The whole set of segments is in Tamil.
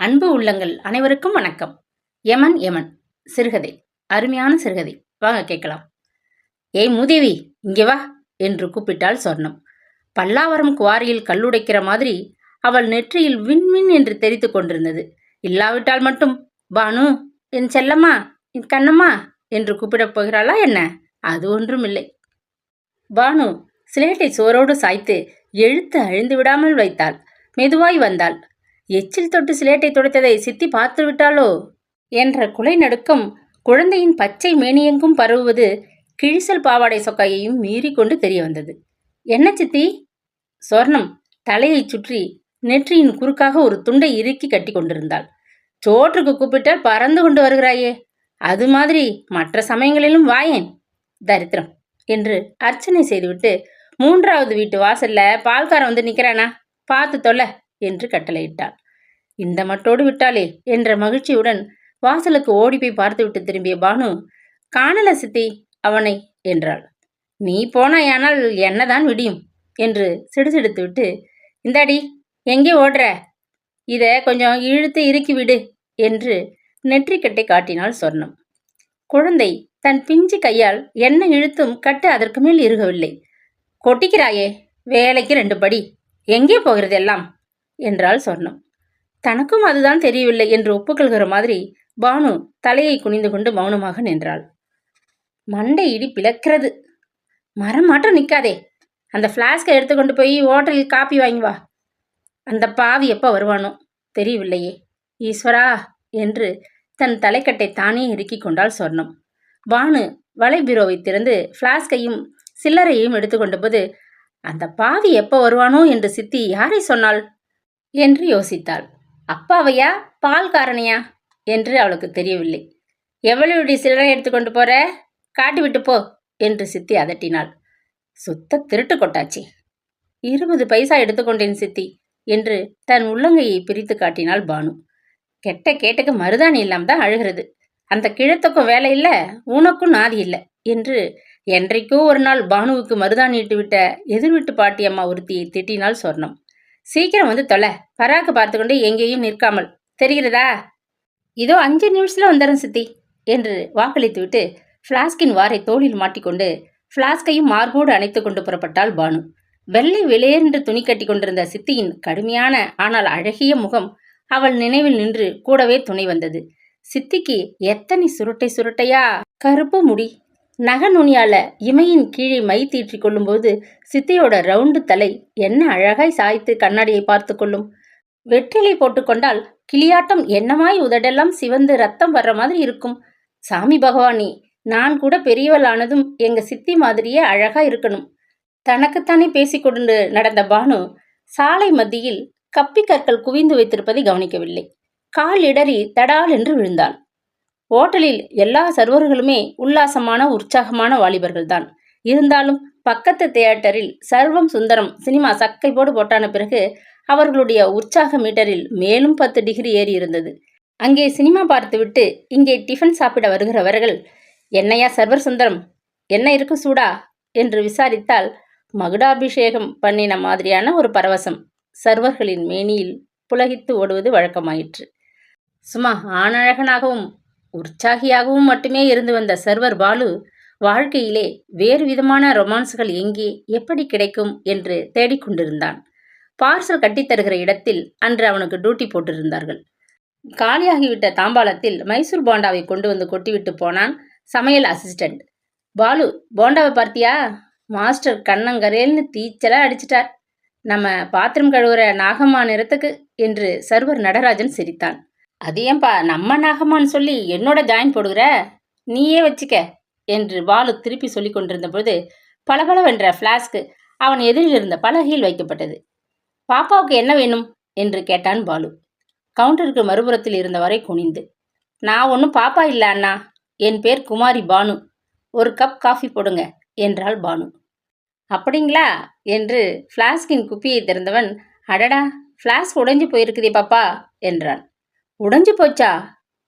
அன்பு உள்ளங்கள் அனைவருக்கும் வணக்கம். யமன் யமன். சிறுகதை. அருமையான சிறுகதை. வாங்க கேட்கலாம். ஏய் மூதேவி இங்கே வா என்று கூப்பிட்டாள் சொர்ணம். பல்லாவரம் குவாரியில் கல்லுடைக்கிற மாதிரி அவள் நெற்றியில் விண்மின் என்று தெரித்து கொண்டிருந்தது. இல்லாவிட்டால் மட்டும் பானு என் செல்லம்மா என் கண்ணம்மா என்று கூப்பிடப் போகிறாளா என்ன? அது ஒன்றும் இல்லை பானு சிலேட்டை சுவரோடு சாய்த்து எழுத்து அழிந்து விடாமல் வைத்தாள். மெதுவாய் வந்தாள். எச்சில் தொட்டு சிலேட்டை துடைத்ததை சித்தி பார்த்து விட்டாளோ? என்ற குலை நடுக்கம் குழந்தையின் பச்சை மேனியெங்கும் பரவுவது கிழிசல் பாவாடை சொக்காயையும் மீறி கொண்டு தெரிய வந்தது என்ன சித்தி? சொர்ணம். தலையைச் சுற்றி நெற்றியின் குறுக்காக ஒரு துண்டை இறுக்கி கட்டி கொண்டிருந்தாள். சோற்றுக்கு கூப்பிட்டால் பறந்து கொண்டு வருகிறாயே. அது மாதிரி மற்ற சமயங்களிலும் வாயேன். தரித்திரம் என்று அர்ச்சனை செய்துவிட்டு மூன்றாவது வீட்டு வாசல்ல பால்காரன் வந்து நிக்கிறானா பார்த்து தொல்ல என்று கட்டளையிட்டாள். இந்த மட்டோடு விட்டாளே என்ற மகிழ்ச்சியுடன் வாசலுக்கு ஓடி போய் பார்த்துவிட்டு திரும்பிய பானு காணல சித்தி அவனை என்றாள். நீ போனாயானால் என்னதான் விடியும்? என்று சிடுசிடுத்து விட்டு இந்தாடி எங்கே ஓடுற? இத கொஞ்சம் இழுத்து இறுக்கி விடு என்று நெற்றிக்கட்டை காட்டினாள் சொர்ணம். குழந்தை தன் பிஞ்சு கையால் என்ன இழுத்தும் கட்டு அதற்கு மேல் இருகவில்லை. கொட்டிக்கிறாயே வேலைக்கு ரெண்டு படி. எங்கே போகிறது எல்லாம் என்றாள் சொர்ணம். தனக்கும் அதுதான் தெரியவில்லை என்று ஒப்புக்கொள்கிற மாதிரி பானு தலையை குனிந்து கொண்டு மௌனமாக நின்றாள். மண்டை இடி பிளக்கிறது. மரம் மாற்றம் நிற்காதே அந்த ஃப்ளாஸ்கை எடுத்துக்கொண்டு போய் ஹோட்டலில் காப்பி வாங்கி வா. அந்த பாவி எப்போ வருவானோ தெரியவில்லையே. ஈஸ்வரா என்று தன் தலைக்கட்டை தானே இறுக்கி கொண்டாள் சொர்ணம். பானு வலை பீரோவை திறந்து ஃப்ளாஸ்கையும் சில்லறையையும் எடுத்துக்கொண்ட போது அந்த பாவி எப்போ வருவானோ? என்று சித்தி யாரை சொன்னாள்? என்று யோசித்தாள். அப்பாவையா? பால்காரனையா? என்று அவளுக்கு தெரியவில்லை. எவ்வளவு சில்லறை எடுத்துக்கொண்டு போற? காட்டி விட்டு போ என்று சித்தி அதட்டினாள். சுத்த திருட்டு கொட்டாச்சி. இருபது பைசா எடுத்துக்கொண்டேன் சித்தி என்று தன் உள்ளங்கையை பிரித்து காட்டினாள் பானு. கெட்ட கேட்டுக்கு மருதாணி இல்லாம தான் அழுகிறது. அந்த கிழத்துக்கும் வேலை இல்லை உனக்கும் நாதி இல்லை என்று என்றைக்கோ ஒரு நாள் பானுவுக்கு மருதாணி இட்டு விட்ட எதிர்விட்டு பாட்டியம்மா ஒருத்தியை திட்டினாள் சொர்ணம். சீக்கிரம் வந்து தொலை. பராக்கு பார்த்துக்கொண்டு எங்கேயும் நிற்காமல் தெரிகிறதா? இதோ அஞ்சு நிமிஷத்தில் வந்துடும் சித்தி என்று வாக்களித்துவிட்டு ஃப்ளாஸ்கின் வாரை தோளில் மாட்டிக்கொண்டு ஃப்ளாஸ்கையும் மார்போடு அணைத்து கொண்டு புறப்பட்டாள் பானு. வெள்ளை வெளியேறென்று துணி கட்டி கொண்டிருந்த சித்தியின் கடுமையான ஆனால் அழகிய முகம் அவள் நினைவில் நின்று கூடவே துணை வந்தது. சித்திக்கு எத்தனை சுருட்டை சுருட்டையா? கருப்பு முடி நக நுனியால இமையின் கீழே மை தீற்றி கொள்ளும்போது சித்தியோட ரவுண்டு தலை என்ன அழகாய் சாய்த்து கண்ணாடியை பார்த்து கொள்ளும். வெற்றிலை போட்டுக்கொண்டால் கிளியாட்டம் என்னமாய் உதடெல்லாம் சிவந்து ரத்தம் வர்ற மாதிரி இருக்கும். சாமி பகவானி நான் கூட பெரியவளானதும் எங்க சித்தி மாதிரியே அழகா இருக்கணும். தனக்குத்தானே பேசிக்கொண்டு நடந்த பானு சாலை மத்தியில் கப்பி கற்கள் குவிந்து வைத்திருப்பதை கவனிக்கவில்லை. கால் இடறி தடால் என்று விழுந்தாள் ஓட்டலில் எல்லா சர்வர்களுமே உல்லாசமான உற்சாகமான வாலிபர்கள்தான். இருந்தாலும் பக்கத்து தியேட்டரில் சர்வம் சுந்தரம் சினிமா சக்கை போடு போட்டான பிறகு அவர்களுடைய உற்சாக மீட்டரில் மேலும் பத்து டிகிரி ஏறி இருந்தது. அங்கே சினிமா பார்த்துவிட்டு இங்கே டிஃபன் சாப்பிட வருகிறவர்கள் என்னையா சர்வர் சுந்தரம்? என்ன இருக்கு சூடா? என்று விசாரித்தால் மகுடாபிஷேகம் பண்ணின மாதிரியான ஒரு பரவசம். சர்வர்களின் மேனியில் புலகித்து ஓடுவது வழக்கமாயிற்று. சும்மா ஆணழகனாகவும் உற்சாகியாகவும் மட்டுமே இருந்து வந்த சர்வர் பாலு வாழ்க்கையிலே வேறு விதமான ரொமான்ஸ்கள் எங்கே எப்படி கிடைக்கும் என்று தேடிக்கொண்டிருந்தான் பார்சல் கட்டித்தருகிற இடத்தில் அன்று அவனுக்கு டியூட்டி போட்டிருந்தார்கள். காலியாகிவிட்ட தாம்பாளத்தில் மைசூர் போண்டாவை கொண்டு வந்து கொட்டிவிட்டு போனான் சமையல் அசிஸ்டண்ட் பாலு போண்டாவை பார்த்தியா? மாஸ்டர் கண்ணங்கரேல்னு தீச்சலாக அடிச்சிட்டார். நம்ம பாத்திரம் கழுவுற நாகம்மா நிறத்துக்கு என்று சர்வர் நடராஜன் சிரித்தான். அது ஏன்பா நம்ம நகமான்னு சொல்லி என்னோட ஜாயின் போடுகிற? நீயே வச்சுக்க என்று பாலு திருப்பி சொல்லி கொண்டிருந்த பொழுது பளபளவென்ற ஃப்ளாஸ்க்கு அவன் எதிரில் இருந்த பலகையில் வைக்கப்பட்டது. பாப்பாவுக்கு என்ன வேணும்? என்று கேட்டான் பாலு. கவுண்டருக்கு மறுபுறத்தில் இருந்தவரை குனிந்து நான் ஒன்றும் பாப்பா இல்லை அண்ணா. என் பேர் குமாரி பானு. ஒரு கப் காஃபி போடுங்க என்றாள் பானு. அப்படிங்களா? என்று ஃப்ளாஸ்கின் குப்பியை திறந்தவன் அடடா ஃப்ளாஸ்க் உடைஞ்சு போயிருக்குதே பாப்பா என்றான். உடைஞ்சு போச்சா?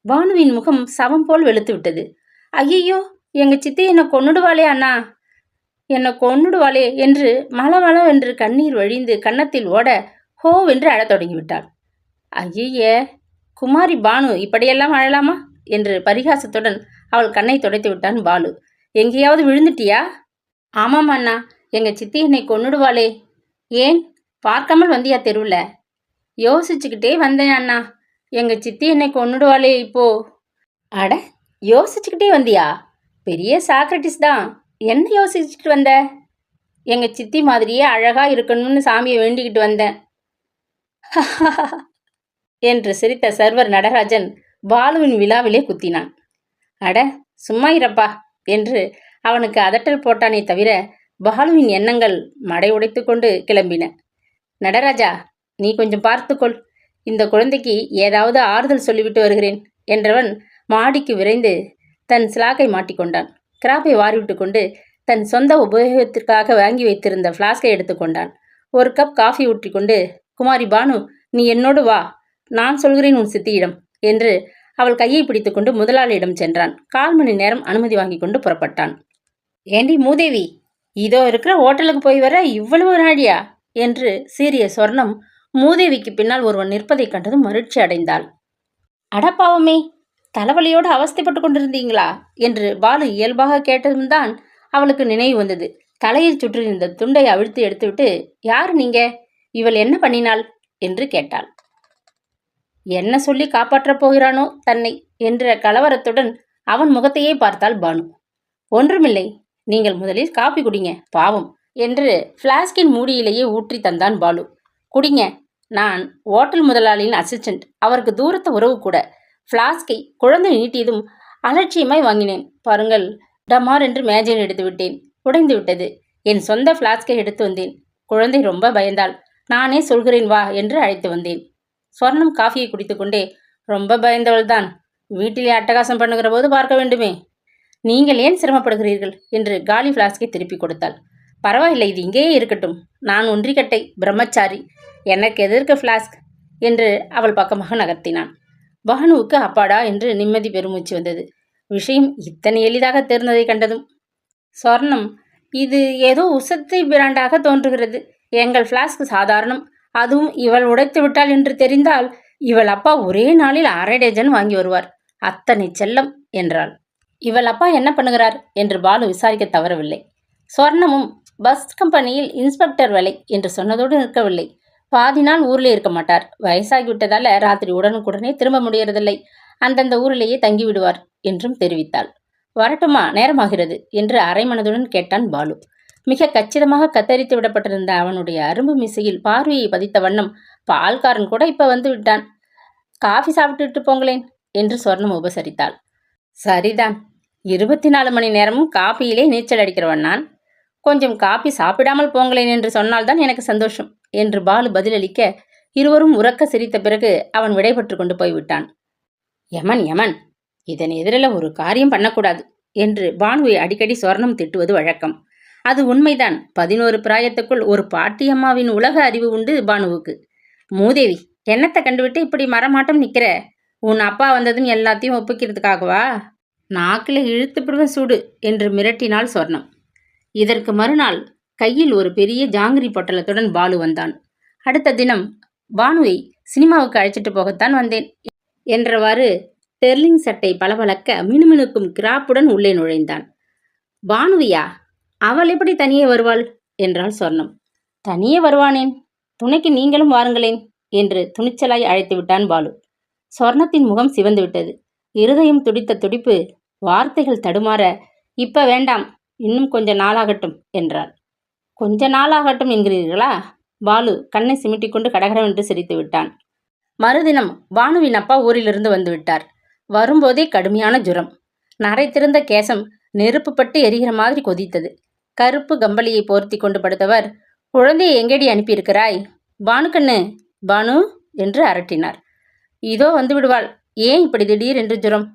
பானுவின் முகம் சவம் போல் வெளுத்து விட்டது. ஐயையோ எங்க சித்தி என்னை கொன்னுடுவாளே அண்ணா. என்னை கொன்னுடுவாளே என்று மளமளவென்று கண்ணீர் வழிந்து கன்னத்தில் ஓட ஹோவென்று அழத் தொடங்கிவிட்டாள். ஐயே குமாரி பானு இப்படியெல்லாம் அழலாமா என்று பரிகாசத்துடன் அவள் கண்ணை துடைத்து விட்டான் பாலு. எங்கேயாவது விழுந்துட்டியா? ஆமாம் அண்ணா எங்க சித்தி என்னை கொன்னுடுவாளே. ஏன்? பார்க்காமல் வந்தியா தெருவில்? யோசிச்சுக்கிட்டே வந்தேன் அண்ணா. எங்கள் சித்தி என்னை கொன்னுடுவாளே இப்போ. அட யோசிச்சுக்கிட்டே வந்தியா? பெரிய சாக்ரட்டிஸ் தான். என்ன யோசிச்சுட்டு வந்த? எங்கள் சித்தி மாதிரியே அழகாக இருக்கணும்னு சாமியை வேண்டிக்கிட்டு வந்தேன். என்று சிரித்த சர்வர் நடராஜன் பாலுவின் விழாவிலே குத்தினான். அட சும்மா இரப்பா என்று அவனுக்கு அதட்டல் போட்டானே தவிர பாலுவின் எண்ணங்கள் மடை உடைத்து கொண்டு கிளம்பின. நடராஜா நீ கொஞ்சம் பார்த்துக்கொள். இந்த குழந்தைக்கு ஏதாவது ஆறுதல் சொல்லிவிட்டு வருகிறேன் என்றவன் மாடிக்கு விரைந்து தன் ஸ்லாக்கை மாட்டிக்கொண்டான். கிராப்பை வாரிவிட்டு கொண்டு தன் சொந்த உபயோகத்திற்காக வாங்கி வைத்திருந்த ஃப்ளாஸ்கை எடுத்துக்கொண்டான் ஒரு கப் காஃபி ஊற்றிக்கொண்டு குமாரி பானு நீ என்னோடு வா. நான் சொல்கிறேன் உன் சித்தியிடம் என்று அவள் கையை பிடித்துக்கொண்டு முதலாளியிடம் சென்றான். கால் மணி நேரம் அனுமதி வாங்கி கொண்டு புறப்பட்டான். ஏண்டி மூதேவி இதோ இருக்கிற ஹோட்டலுக்கு போய் வர இவ்வளவு நாடியா என்று சீரிய சொர்ணம் மூதேவிக்கு பின்னால் ஒருவன் நிற்பதைக் கண்டதும் மகிழ்ச்சி அடைந்தாள். அடப்பாவமே தலைவலியோடு அவஸ்தைப்பட்டு கொண்டிருந்தீங்களா? என்று பாலு இயல்பாக கேட்டதும் தான் அவளுக்கு நினைவு வந்தது. தலையில் சுற்றியிருந்த துண்டை அவிழ்த்து எடுத்துவிட்டு யார் நீங்க? இவள் என்ன பண்ணினாள்? என்று கேட்டாள். என்ன சொல்லி காப்பாற்றப் போகிறானோ தன்னை என்ற கலவரத்துடன் அவன் முகத்தையே பார்த்தாள் பானு. ஒன்றுமில்லை நீங்கள் முதலில் காப்பி குடிங்க பாவம் என்று பிளாஸ்கின் மூடியிலேயே ஊற்றி தந்தான் பாலு. குடிங்க நான் ஓட்டல் முதலாளியின் அசிஸ்டன்ட் அவருக்கு தூரத்த உறவு கூட. ஃப்ளாஸ்கை குழந்தை நீட்டியதும் அலட்சியமாய் வாங்கினேன். பாருங்கள் டமார் என்று மேஜையில் எடுத்து விட்டேன். உடைந்து விட்டது. என் சொந்த ஃப்ளாஸ்கை எடுத்து வந்தேன். குழந்தை ரொம்ப பயந்தாள். நானே சொல்கிறேன் வா என்று அழைத்து வந்தேன். ஸ்வர்ணம் காஃபியை குடித்துக்கொண்டே ரொம்ப பயந்தவள் தான். வீட்டிலே அட்டகாசம் பண்ணுகிற போது பார்க்க வேண்டுமே. நீங்கள் ஏன் சிரமப்படுகிறீர்கள்? என்று காலி ஃப்ளாஸ்கை திருப்பி கொடுத்தாள். பரவாயில்லை இது இங்கேயே இருக்கட்டும். நான் ஒன்றிக்கட்டை பிரம்மச்சாரி. எனக்கு எதற்கு ஃப்ளாஸ்க் என்று அவள் பக்கமாக நகர்த்தினான். பானுவுக்கு அப்பாடா என்று நிம்மதி பெருமூச்சு வந்தது. விஷயம் இத்தனை எளிதாக தெரிந்ததை கண்டதும் சொர்ணம் இது ஏதோ உசத்தை பிராண்டாக தோன்றுகிறது. எங்கள் ஃப்ளாஸ்க் சாதாரணம். அதுவும் இவள் உடைத்து விட்டாள் என்று தெரிந்தால் இவள் அப்பா ஒரே நாளில் அரை டஜன் வாங்கி வருவார். அத்தனை செல்லம் என்றாள். இவள் அப்பா என்ன பண்ணுகிறார் என்று பாலு விசாரிக்க தவறவில்லை. சொர்ணமும் பஸ் கம்பெனியில் இன்ஸ்பெக்டர் வேலை என்று சொன்னதோடு நிற்கவில்லை. பாதி நாள் ஊரில் இருக்க மாட்டார். வயசாகிவிட்டதால ராத்திரி உடனுக்குடனே திரும்ப முடியறதில்லை. அந்தந்த ஊரிலேயே தங்கி விடுவார் என்றும் தெரிவித்தாள். வரட்டுமா நேரமாகிறது என்று அரைமனதுடன் கேட்டான் பாலு. மிக கச்சிதமாக கத்தரித்து விடப்பட்டிருந்த அவனுடைய அரும்பு மிசையில் பார்வையை பதித்த வண்ணம் பால்காரன் கூட இப்போ வந்து விட்டான். காஃபி சாப்பிட்டுட்டு போங்களேன் என்று சொர்ணம் உபசரித்தாள். சரிதான். இருபத்தி நாலு மணி நேரமும் காப்பியிலே நீச்சல் அடிக்கிறவன் நான். கொஞ்சம் காப்பி சாப்பிடாமல் போங்களேன் என்று சொன்னால்தான் எனக்கு சந்தோஷம். என்று பாலு பதிலளிக்க இருவரும் உறக்க சிரித்த பிறகு அவன் விடைபெற்று கொண்டு போய்விட்டான். யமன் யமன் இதன் எதிரில் ஒரு காரியம் பண்ணக்கூடாது என்று பானுவை அடிக்கடி சொர்ணம் திட்டுவது வழக்கம். அது உண்மைதான். பதினோரு பிராயத்துக்குள் ஒரு பாட்டியம்மாவின் உலக அறிவு உண்டு பானுவுக்கு. மூதேவி என்னத்தை கண்டுவிட்டு இப்படி மரமாட்டம் நிற்கிற உன் அப்பா வந்ததும் எல்லாத்தையும் ஒப்புக்கிறதுக்காகவா? நாக்கில் இழுத்துப்பிடுவ சூடு என்று மிரட்டினாள் சொர்ணம். இதற்கு மறுநாள் கையில் ஒரு பெரிய ஜாங்கிரி பொட்டலத்துடன் பாலு வந்தான். அடுத்த தினம் பானுவை சினிமாவுக்கு அழைச்சிட்டு போகத்தான் வந்தேன். என்றவாறு டெர்லிங் சட்டை பளபளக்க மினுமினுக்கும் கிராப்புடன் உள்ளே நுழைந்தான். பானுவியா? அவள் எப்படி தனியே வருவாள்? என்றாள் சொர்ணம். தனியே வருவானேன். துணைக்கு நீங்களும் வாருங்களேன் என்று துணிச்சலாய் அழைத்து விட்டான் பாலு. சொர்ணத்தின் முகம் சிவந்து விட்டது. இருதயம் துடித்த துடிப்பு வார்த்தைகள் தடுமாற இப்ப வேண்டாம். இன்னும் கொஞ்ச நாளாகட்டும் என்றாள். கொஞ்ச நாளாகட்டும் என்கிறீர்களா? பாலு கண்ணை சிமிட்டிக்கொண்டு கடகடவென்று சிரித்து விட்டான். மறுதினம் பானுவின் அப்பா ஊரிலிருந்து வந்துவிட்டார். வரும்போதே கடுமையான ஜுரம். நரைத்திருந்த கேசம் நெருப்பு பட்டு எரிகிற மாதிரி கொதித்தது. கருப்பு கம்பளியை போர்த்தி கொண்டு படுத்தவர் குழந்தையை எங்கேடி அனுப்பியிருக்கிறாய்? பானுக்கண்ணு பானு என்று அரட்டினார். இதோ வந்து விடுவாள். ஏன் இப்படி திடீர் என்று ஜுரம்?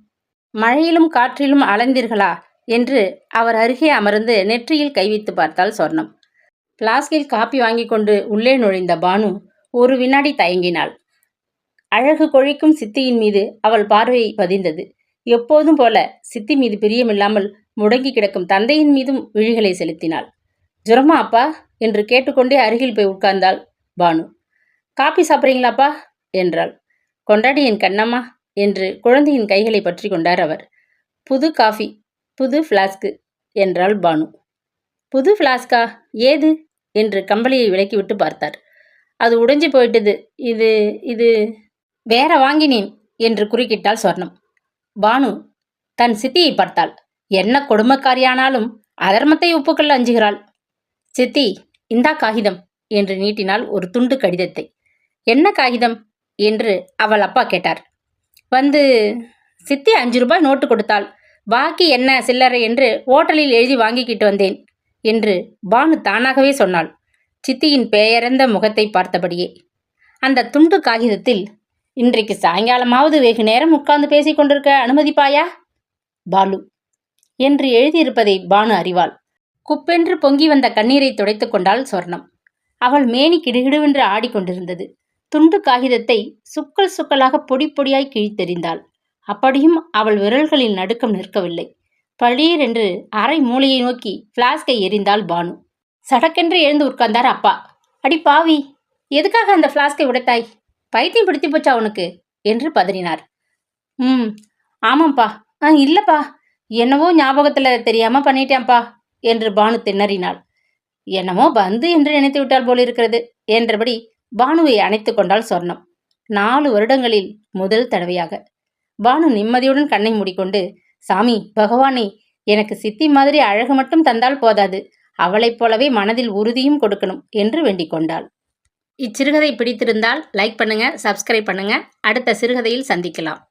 மழையிலும் காற்றிலும் அலைந்தீர்களா? என்று அவர் அருகே அமர்ந்து நெற்றியில் கைவித்து பார்த்தாள் சொர்ணம். பிளாஸ்கில் காப்பி வாங்கி கொண்டு உள்ளே நுழைந்த பானு ஒரு வினாடி தயங்கினாள். அழகு கொழிக்கும் சித்தியின் மீது அவள் பார்வை பதிந்தது. எப்போதும் போல சித்தி மீது பிரியமில்லாமல் முடங்கி கிடக்கும் தந்தையின் மீதும் விழிகளை செலுத்தினாள். ஜுரமா அப்பா? என்று கேட்டுக்கொண்டே அருகில் போய் உட்கார்ந்தாள் பானு. காப்பி சாப்பிட்றீங்களாப்பா? என்றாள். கொண்டாடி என் கண்ணம்மா என்று குழந்தையின் கைகளை பற்றி கொண்டார் அவர். புது காஃபி புது ஃப்ளாஸ்கு என்றாள் பானு. புது ஃப்ளாஸ்கா ஏது? என்று கம்பளியை விலக்கிவிட்டு பார்த்தார். அது உடைஞ்சு போயிட்டது. இது இது வேற வாங்கினேன் என்று குறுக்கிட்டாள் சொர்ணம். பானு தன் சித்தியை பார்த்தாள். என்ன கொடுமக்காரியானாலும் அதர்மத்தை ஒப்புக்கொள்ள அஞ்சுகிறாள். சித்தி இந்தா காகிதம் என்று நீட்டினாள் ஒரு துண்டு கடிதத்தை. என்ன காகிதம் என்று அவள் அப்பா கேட்டார். வந்து சித்தி அஞ்சு ரூபாய் நோட்டு கொடுத்தாள். பாக்கி என்ன சில்லறை என்று ஓட்டலில் எழுதி வாங்கிக்கிட்டு வந்தேன். என்று பானு தானாகவே சொன்னாள். சித்தியின் பெயரந்த முகத்தை பார்த்தபடியே. அந்த துண்டு காகிதத்தில் இன்றைக்கு சாயங்காலமாவது வெகு நேரம் உட்கார்ந்து பேசிக் கொண்டிருக்க அனுமதிப்பாயா? பாலு என்று எழுதியிருப்பதை பானு அறிவாள். குப்பென்று பொங்கி வந்த கண்ணீரை துடைத்துக் கொண்டாள் சொர்ணம். அவள் மேனி கிடுகிடுவென்று ஆடிக்கொண்டிருந்தது துண்டு காகிதத்தை சுக்கல் சுக்கலாக பொடி பொடியாய் கிழித்தெறிந்தாள். அப்படியும் அவள் விரல்களில் நடுக்கம் நிற்கவில்லை. பளீரென்று அரை மூலையை நோக்கி ஃப்ளாஸ்கை எரிந்தாள் பானு. சடக்கென்று எழுந்து உட்கார்ந்தார் அப்பா. அடி பாவி எதுக்காக அந்த ஃப்ளாஸ்கை உடைத்தாய்? பைத்தியம் பிடித்து போச்சா உனக்கு? என்று பதறினார். ம் ஆமாம்ப்பா ஆ இல்லைப்பா. என்னவோ ஞாபகத்தில் தெரியாம பண்ணிட்டேன்ப்பா என்று பானு திணறினாள். என்னமோ பந்து என்று நினைத்து விட்டால் போலிருக்கிறது என்றபடி பானுவை அணைத்து கொண்டாள் சொர்ணம். நாலு வருடங்களில் முதல் தடவையாக. பானு நிம்மதியுடன் கண்ணை மூடிக்கொண்டு சாமி பகவானே எனக்கு சித்தி மாதிரி அழகு மட்டும் தந்தால் போதாது. அவளைப் போலவே மனதில் உறுதியும் கொடுக்கணும் என்று வேண்டிக் கொண்டாள். இச்சிறுகதை பிடித்திருந்தால் லைக் பண்ணுங்க சப்ஸ்கிரைப் பண்ணுங்க. அடுத்த சிறுகதையில் சந்திக்கலாம்.